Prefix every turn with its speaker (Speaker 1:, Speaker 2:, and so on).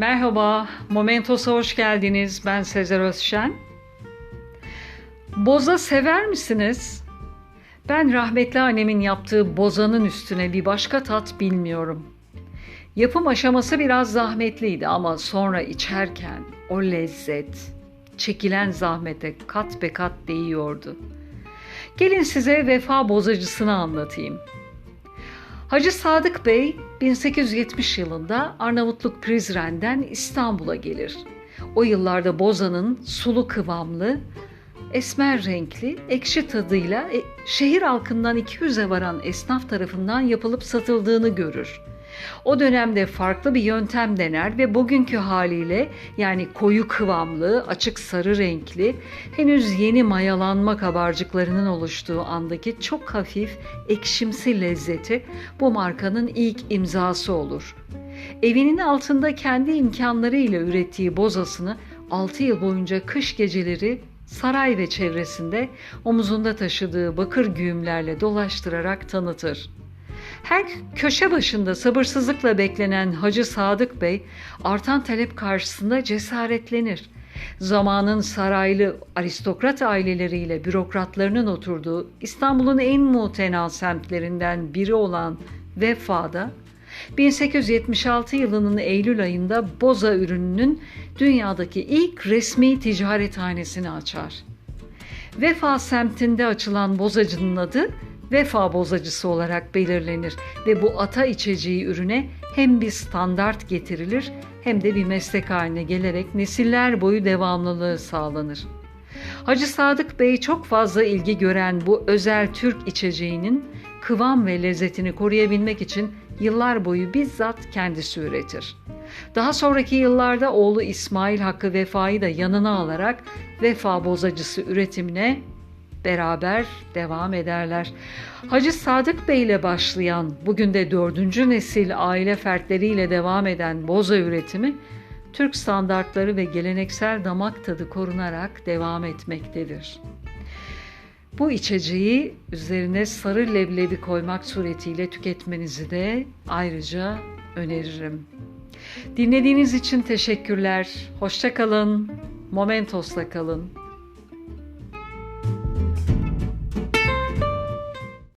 Speaker 1: Merhaba, Momentos'a hoş geldiniz. Ben Sezer Özşen. Boza sever misiniz? Ben rahmetli annemin yaptığı bozanın üstüne bir başka tat bilmiyorum. Yapım aşaması biraz zahmetliydi ama sonra içerken o lezzet, çekilen zahmete kat be kat değiyordu. Gelin size vefa bozacısını anlatayım. Hacı Sadık Bey 1870 yılında Arnavutluk Prizren'den İstanbul'a gelir. O yıllarda bozanın sulu kıvamlı, esmer renkli, ekşi tadıyla e, şehir halkından 200'e varan esnaf tarafından yapılıp satıldığını görür. O dönemde farklı bir yöntem dener ve bugünkü haliyle yani koyu kıvamlı, açık sarı renkli, henüz yeni mayalanma kabarcıklarının oluştuğu andaki çok hafif, ekşimsi lezzeti bu markanın ilk imzası olur. Evinin altında kendi imkanlarıyla ürettiği bozasını 6 yıl boyunca kış geceleri saray ve çevresinde omuzunda taşıdığı bakır güğümlerle dolaştırarak tanıtır. Her köşe başında sabırsızlıkla beklenen Hacı Sadık Bey artan talep karşısında cesaretlenir. Zamanın saraylı aristokrat aileleriyle bürokratlarının oturduğu İstanbul'un en muhtena semtlerinden biri olan Vefa'da 1876 yılının Eylül ayında boza ürününün dünyadaki ilk resmi ticarethanesini açar. Vefa semtinde açılan bozacının adı Vefa bozacısı olarak belirlenir ve bu ata içeceği ürüne hem bir standart getirilir hem de bir meslek haline gelerek nesiller boyu devamlılığı sağlanır. Hacı Sadık Bey çok fazla ilgi gören bu özel Türk içeceğinin kıvam ve lezzetini koruyabilmek için yıllar boyu bizzat kendisi üretir. Daha sonraki yıllarda oğlu İsmail Hakkı Vefa'yı da yanına alarak Vefa bozacısı üretimine beraber devam ederler. Hacı Sadık Bey ile başlayan, bugün de dördüncü nesil aile fertleriyle devam eden boza üretimi, Türk standartları ve geleneksel damak tadı korunarak devam etmektedir. Bu içeceği üzerine sarı leblebi koymak suretiyle tüketmenizi de ayrıca öneririm. Dinlediğiniz için teşekkürler. Hoşça kalın. Momentos'la kalın.